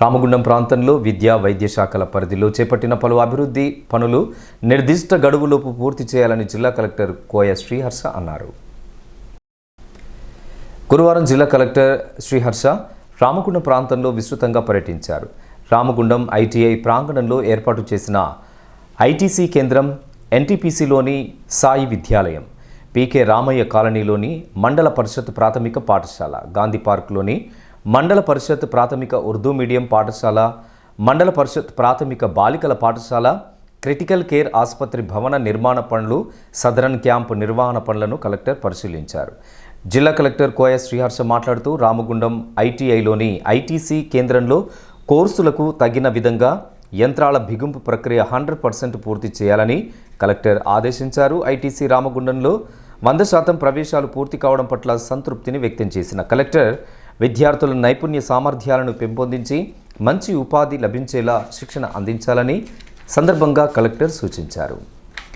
రామగుండం ప్రాంతంలో విద్యా వైద్య శాఖల పరిధిలో చేపట్టిన పలు అభివృద్ధి పనులు నిర్దిష్ట గడువులోపు పూర్తి చేయాలని జిల్లా కలెక్టర్ కోయ శ్రీహర్ష అన్నారు. గురువారం జిల్లా కలెక్టర్ శ్రీహర్ష రామగుండం ప్రాంతంలో విస్తృతంగా పర్యటించారు. రామగుండం ఐటీఐ ప్రాంగణంలో ఏర్పాటు చేసిన ఐటీసీ కేంద్రం ఎన్టీపీసీలోని సాయి విద్యాలయం పీకే రామయ్య కాలనీలోని మండల పరిషత్ ప్రాథమిక పాఠశాల గాంధీ పార్క్లోని మండల పరిషత్ ప్రాథమిక ఉర్దూ మీడియం పాఠశాల మండల పరిషత్ ప్రాథమిక బాలికల పాఠశాల క్రిటికల్ కేర్ ఆసుపత్రి భవన నిర్మాణ పనులు సదరన్ క్యాంపు నిర్వహణ పనులను కలెక్టర్ పరిశీలించారు. జిల్లా కలెక్టర్ కోయ శ్రీహర్ష మాట్లాడుతూ రామగుండం ఐటీఐలోని ఐటీసీ కేంద్రంలో కోర్సులకు తగిన విధంగా యంత్రాల బిగింపు ప్రక్రియ హండ్రెడ్ పర్సెంట్ పూర్తి చేయాలని కలెక్టర్ ఆదేశించారు. ఐటీసీ రామగుండంలో వంద శాతం ప్రవేశాలు పూర్తి కావడం పట్ల సంతృప్తిని వ్యక్తం చేసిన కలెక్టర్ విద్యార్థుల నైపుణ్య సామర్థ్యాలను పెంపొందించి మంచి ఉపాధి లభించేలా శిక్షణ అందించాలని సందర్భంగా కలెక్టర్ సూచించారు.